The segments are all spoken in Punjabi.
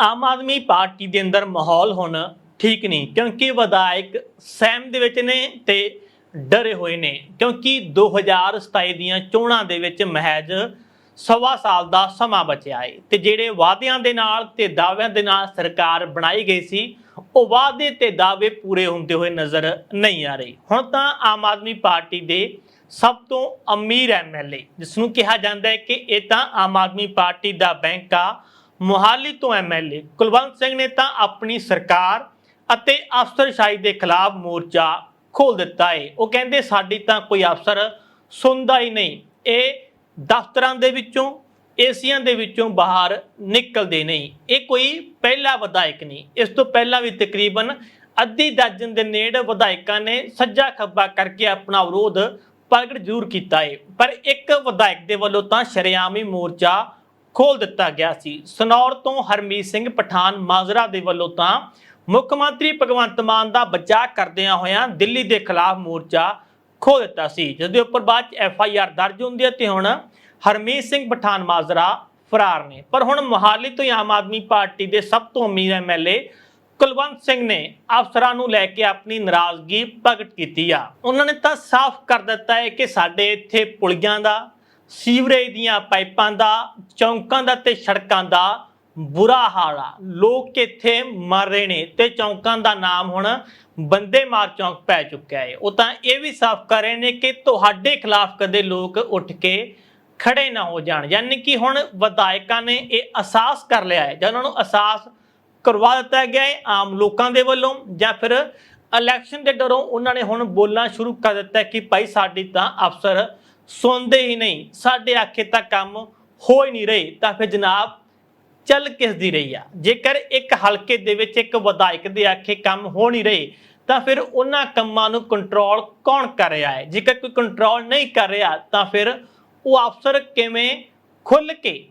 ਆਮ ਆਦਮੀ ਪਾਰਟੀ ਦੇ ਅੰਦਰ ਮਾਹੌਲ ਹੁਣ ਠੀਕ ਨਹੀਂ, ਕਿਉਂਕਿ ਵਿਧਾਇਕ ਸਹਿਮ ਦੇ ਵਿੱਚ ਨੇ ਤੇ ਡਰੇ ਹੋਏ ਨੇ। ਕਿਉਂਕਿ 2027 ਦੀਆਂ ਚੋਣਾਂ ਦੇ ਵਿੱਚ ਮਹਿਜ ਸਵਾ ਸਾਲ ਦਾ ਸਮਾਂ ਬਚਿਆ ਹੈ ਤੇ ਜਿਹੜੇ ਵਾਅਦਿਆਂ ਦੇ ਨਾਲ ਤੇ ਦਾਅਵਿਆਂ ਦੇ ਨਾਲ ਸਰਕਾਰ ਬਣਾਈ ਗਈ ਸੀ, ਉਹ ਵਾਅਦੇ ਤੇ ਦਾਅਵੇ ਪੂਰੇ ਹੁੰਦੇ ਹੋਏ ਨਜ਼ਰ ਨਹੀਂ ਆ ਰਹੇ। ਹੁਣ ਤਾਂ ਆਮ ਆਦਮੀ ਪਾਰਟੀ ਦੇ ਸਭ ਤੋਂ ਅਮੀਰ ਐਮਐਲਏ ਜਿਸ ਨੂੰ ਕਿਹਾ ਜਾਂਦਾ ਹੈ ਕਿ ਇਹ ਤਾਂ ਆਮ ਆਦਮੀ ਪਾਰਟੀ ਦਾ ਬੈਂਕ ਆ ਮੁਹਾਲੀ ਤੋਂ ਐਮਐਲਏ ਕੁਲਵੰਤ ਸਿੰਘ ਨੇ ਤਾਂ ਆਪਣੀ ਸਰਕਾਰ ਅਤੇ ਅਫਸਰਸ਼ਾਹੀ ਦੇ ਖਿਲਾਫ ਮੋਰਚਾ ਖੋਲ ਦਿੱਤਾ ਹੈ ਉਹ ਕਹਿੰਦੇ, ਸਾਡੀ ਤਾਂ ਕੋਈ ਅਫਸਰ ਸੁਣਦਾ ਹੀ ਨਹੀਂ। ਇਹ ਦਫ਼ਤਰਾਂ ਦੇ ਵਿੱਚੋਂ, ਏਸੀਆਂ ਦੇ ਵਿੱਚੋਂ ਬਾਹਰ ਨਿਕਲਦੇ ਨਹੀਂ। ਇਹ ਕੋਈ ਪਹਿਲਾ ਵਿਧਾਇਕ ਨਹੀਂ। ਇਸ ਤੋਂ ਪਹਿਲਾਂ ਵੀ ਤਕਰੀਬਨ ਅੱਧੀ ਦਰਜਨ ਦੇ ਨੇੜੇ ਵਿਧਾਇਕਾਂ ਨੇ ਸੱਜਾ ਖੱਬਾ ਕਰਕੇ ਆਪਣਾ ਵਿਰੋਧ ਪ੍ਰਗਟ ਜ਼ਰੂਰ ਕੀਤਾ ਹੈ ਪਰ ਇੱਕ ਵਿਧਾਇਕ ਦੇ ਵੱਲੋਂ ਤਾਂ ਸ਼ਰੇਆਮੀ ਮੋਰਚਾ ਖੋਲ ਦਿੱਤਾ ਗਿਆ ਸੀ। ਸਨੌਰ ਤੋਂ ਹਰਮੀਤ ਸਿੰਘ ਪਠਾਨ ਮਾਜਰਾ ਦੇ ਵੱਲੋਂ ਤਾਂ ਮੁੱਖ ਮੰਤਰੀ ਭਗਵੰਤ ਮਾਨ ਦਾ ਬਚਾਅ ਕਰਦਿਆਂ ਹੋਇਆਂ ਦਿੱਲੀ ਦੇ ਖਿਲਾਫ ਮੋਰਚਾ ਖੋਲ ਦਿੱਤਾ ਸੀ। ਜਿਸ ਦੇ ਉੱਪਰ ਬਾਅਦ ਚ ਐਫ ਆਈ ਆਰ ਦਰਜ ਹੁੰਦੀ ਹੈ ਤੇ ਹੁਣ ਹਰਮੀਤ ਸਿੰਘ ਪਠਾਨ ਮਾਜਰਾ ਫਰਾਰ ਨੇ। ਪਰ ਹੁਣ ਮੋਹਾਲੀ ਤੋਂ ਹੀ ਆਮ ਆਦਮੀ ਪਾਰਟੀ ਦੇ ਸਭ ਤੋਂ ਅਮੀਰ ਐਮਐਲਏ ਕੁਲਵੰਤ ਸਿੰਘ ਨੇ ਅਫਸਰਾਂ ਨੂੰ ਲੈ ਕੇ ਆਪਣੀ ਨਾਰਾਜ਼ਗੀ ਪ੍ਰਗਟ ਕੀਤੀ ਆ। ਉਹਨਾਂ ਨੇ ਤਾਂ ਸਾਫ਼ ਕਰ ਦਿੱਤਾ ਹੈ ਕਿ ਸਾਡੇ ਇੱਥੇ ਪੁਲੀਆਂ ਦਾ ਸੀਵਰੇਜ ਦੀਆਂ ਪਾਈਪਾਂ ਦਾ, ਚੌਂਕਾਂ ਦਾ ਤੇ ਸੜਕਾਂ ਦਾ ਬੁਰਾ ਹਾਲ ਆ। ਲੋਕ ਇੱਥੇ ਮਰ ਰਹੇ ਨੇ ਤੇ ਚੌਂਕਾਂ ਦਾ ਨਾਮ ਹੁਣ ਬੰਦੇ ਮਾਰ ਚੌਂਕ ਪੈ ਚੁੱਕਿਆ ਹੈ ਉਹ ਤਾਂ ਇਹ ਵੀ ਸਾਫ਼ ਕਰ ਰਹੇ ਨੇ ਕਿ ਤੁਹਾਡੇ ਖਿਲਾਫ ਕਦੇ ਲੋਕ ਉੱਠ ਕੇ ਖੜੇ ਨਾ ਹੋ ਜਾਣ। ਯਾਨੀ ਕਿ ਹੁਣ ਵਿਧਾਇਕਾਂ ਨੇ ਇਹ ਅਹਿਸਾਸ ਕਰ ਲਿਆ ਹੈ ਜਾਂ ਉਹਨਾਂ ਨੂੰ ਅਹਿਸਾਸ ਕਰਵਾ ਦਿੱਤਾ ਗਿਆ ਹੈ ਆਮ ਲੋਕਾਂ ਦੇ ਵੱਲੋਂ ਜਾਂ ਫਿਰ ਇਲੈਕਸ਼ਨ ਦੇ ਡਰੋਂ ਉਹਨਾਂ ਨੇ ਹੁਣ ਬੋਲਣਾ ਸ਼ੁਰੂ ਕਰ ਦਿੱਤਾ ਕਿ ਭਾਈ ਸਾਡੀ ਤਾਂ ਅਫਸਰ ਸੁਣਦੇ ਹੀ ਨਹੀਂ, ਸਾਡੇ ਆਖੇ ਤਾਂ ਕੰਮ ਹੋ ਹੀ ਨਹੀਂ ਰਹੇ, ਤਾਂ ਫਿਰ ਜਨਾਬ ਚੱਲ ਕਿਸ ਦੀ ਰਹੀ ਆ? ਜੇਕਰ ਇੱਕ ਹਲਕੇ ਦੇ ਵਿੱਚ ਇੱਕ ਵਿਧਾਇਕ ਦੇ ਆਖੇ ਕੰਮ ਹੋ ਨਹੀਂ ਰਹੇ, ਤਾਂ ਫਿਰ ਉਹਨਾਂ ਕੰਮਾਂ ਨੂੰ ਕੰਟਰੋਲ ਕੌਣ ਕਰ ਰਿਹਾ ਹੈ? ਜੇਕਰ ਕੋਈ ਕੰਟਰੋਲ ਨਹੀਂ ਕਰ ਰਿਹਾ, ਤਾਂ ਫਿਰ ਉਹ ਅਫਸਰ ਕਿਵੇਂ ਖੁੱਲ ਕੇ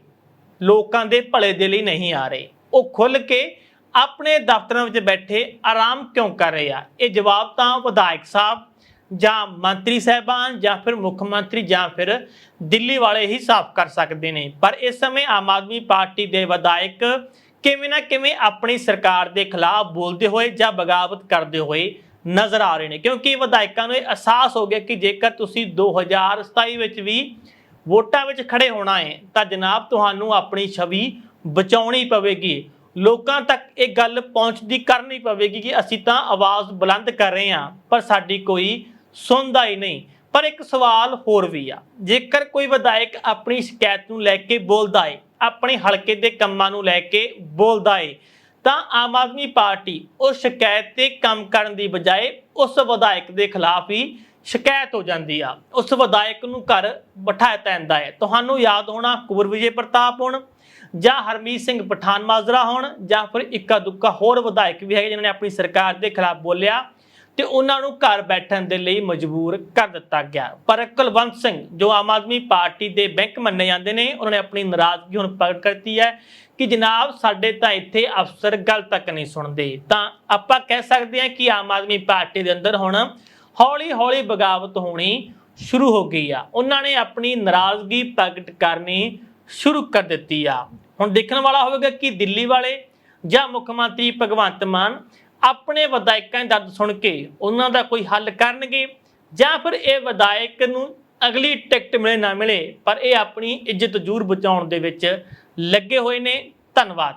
ਲੋਕਾਂ ਦੇ ਭਲੇ ਦੇ ਲਈ ਨਹੀਂ ਆ ਰਹੇ? ਉਹ ਖੁੱਲ ਕੇ ਆਪਣੇ ਦਫ਼ਤਰਾਂ ਵਿੱਚ ਬੈਠੇ ਆਰਾਮ ਕਿਉਂ ਕਰ ਰਹੇ ਆ? ਇਹ ਜਵਾਬ ਤਾਂ ਵਿਧਾਇਕ ਸਾਹਿਬ ਜਾਂ ਮੰਤਰੀ ਸਾਹਿਬਾਨ ਜਾਂ ਫਿਰ ਮੁੱਖ ਮੰਤਰੀ ਜਾਂ ਫਿਰ ਦਿੱਲੀ ਵਾਲੇ ਹੀ ਸਾਫ਼ ਕਰ ਸਕਦੇ ਨੇ। ਪਰ ਇਸ ਸਮੇਂ ਆਮ ਆਦਮੀ ਪਾਰਟੀ ਦੇ ਵਿਧਾਇਕ ਕਿਵੇਂ ਨਾ ਕਿਵੇਂ ਆਪਣੀ ਸਰਕਾਰ ਦੇ ਖਿਲਾਫ ਬੋਲਦੇ ਹੋਏ ਜਾਂ ਬਗਾਵਤ ਕਰਦੇ ਹੋਏ ਨਜ਼ਰ ਆ ਰਹੇ ਨੇ। ਕਿਉਂਕਿ ਵਿਧਾਇਕਾਂ ਨੂੰ ਇਹ ਅਹਿਸਾਸ ਹੋ ਗਿਆ ਕਿ ਜੇਕਰ ਤੁਸੀਂ 2027 ਵਿੱਚ ਵੀ ਵੋਟਾਂ ਵਿੱਚ ਖੜੇ ਹੋਣਾ ਹੈ, ਤਾਂ ਜਨਾਬ ਤੁਹਾਨੂੰ ਆਪਣੀ ਛਵੀ ਬਚਾਉਣੀ ਪਵੇਗੀ। ਲੋਕਾਂ ਤੱਕ ਇਹ ਗੱਲ ਪਹੁੰਚਦੀ ਕਰਨੀ ਪਵੇਗੀ ਕਿ ਅਸੀਂ ਤਾਂ ਆਵਾਜ਼ ਬੁਲੰਦ ਕਰ ਰਹੇ ਹਾਂ, ਪਰ ਸਾਡੀ ਕੋਈ ਸੁਣਦਾ ਹੀ ਨਹੀਂ। ਪਰ ਇੱਕ ਸਵਾਲ ਹੋਰ ਵੀ ਆ। ਜੇਕਰ ਕੋਈ ਵਿਧਾਇਕ ਆਪਣੀ ਸ਼ਿਕਾਇਤ ਨੂੰ ਲੈ ਕੇ ਬੋਲਦਾ ਏ, ਆਪਣੇ ਹਲਕੇ ਦੇ ਕੰਮਾਂ ਨੂੰ ਲੈ ਕੇ ਬੋਲਦਾ ਏ, ਤਾਂ ਆਮ ਆਦਮੀ ਪਾਰਟੀ ਉਸ ਸ਼ਿਕਾਇਤ ਤੇ ਕੰਮ ਕਰਨ ਦੀ ਬਜਾਏ ਉਸ ਵਿਧਾਇਕ ਦੇ ਖਿਲਾਫ ਹੀ ਸ਼ਿਕਾਇਤ ਹੋ ਜਾਂਦੀ ਆ। ਉਸ ਵਿਧਾਇਕ ਨੂੰ ਘਰ ਬਿਠਾਇਆ ਜਾਂਦਾ ਹੈ ਤੁਹਾਨੂੰ ਯਾਦ ਹੋਣਾ ਕੁਵਰ ਵਿਜੇ ਪ੍ਰਤਾਪ ਹੋਣ, ਜਾਂ ਹਰਮੀਤ ਸਿੰਘ ਪਠਾਨ ਮਾਜਰਾ ਹੋਣ, ਜਾਂ ਫਿਰ ਇੱਕਾ ਦੁੱਕਾ ਹੋਰ ਵਿਧਾਇਕ ਵੀ ਹੈਗੇ ਜਿਨ੍ਹਾਂ ਨੇ ਆਪਣੀ ਸਰਕਾਰ ਦੇ ਖਿਲਾਫ ਬੋਲਿਆ। ਤੇ ਉਹਨਾਂ ਨੂੰ ਘਰ ਬੈਠਣ ਦੇ ਲਈ ਮਜਬੂਰ ਕਰ ਦਿੱਤਾ ਗਿਆ। ਪਰ ਕੁਲਵੰਤ ਸਿੰਘ, ਜੋ ਆਮ ਆਦਮੀ ਪਾਰਟੀ ਦੇ ਬੈਂਕ ਮੰਨੇ ਜਾਂਦੇ ਨੇ, ਉਹਨਾਂ ਨੇ ਆਪਣੀ ਨਾਰਾਜ਼ਗੀ ਹੁਣ ਪ੍ਰਗਟ ਕਰਤੀ ਹੈ ਕਿ ਜਨਾਬ, ਸਾਡੇ ਤਾਂ ਇੱਥੇ ਅਫਸਰ ਗੱਲ ਤੱਕ ਨਹੀਂ ਸੁਣਦੇ। ਤਾਂ ਆਪਾਂ ਕਹਿ ਸਕਦੇ ਹਾਂ ਕਿ ਆਮ ਆਦਮੀ ਪਾਰਟੀ ਦੇ ਅੰਦਰ ਹੁਣ ਹੌਲੀ ਹੌਲੀ ਬਗਾਵਤ ਹੋਣੀ ਸ਼ੁਰੂ ਹੋ ਗਈ ਆ। ਉਹਨਾਂ ਨੇ ਆਪਣੀ ਨਾਰਾਜ਼ਗੀ ਪ੍ਰਗਟ ਕਰਨੀ ਸ਼ੁਰੂ ਕਰ ਦਿੱਤੀ ਆ। ਹੁਣ ਦੇਖਣ ਵਾਲਾ ਹੋਵੇਗਾ ਕਿ ਦਿੱਲੀ ਵਾਲੇ ਜਾਂ ਮੁੱਖ ਮੰਤਰੀ ਭਗਵੰਤ ਮਾਨ ਆਪਣੇ ਵਿਧਾਇਕਾਂ ਦੀ ਦਰਦ ਸੁਣ ਕੇ ਉਹਨਾਂ ਦਾ ਕੋਈ ਹੱਲ ਕਰਨਗੇ ਜਾਂ ਫਿਰ ਇਹ ਵਿਧਾਇਕ ਨੂੰ ਅਗਲੀ ਟਿਕਟ ਮਿਲੇ ਨਾ ਮਿਲੇ, ਪਰ ਇਹ ਆਪਣੀ ਇੱਜ਼ਤ ਜ਼ਰੂਰ ਬਚਾਉਣ ਦੇ ਵਿੱਚ ਲੱਗੇ ਹੋਏ ਨੇ। ਧੰਨਵਾਦ।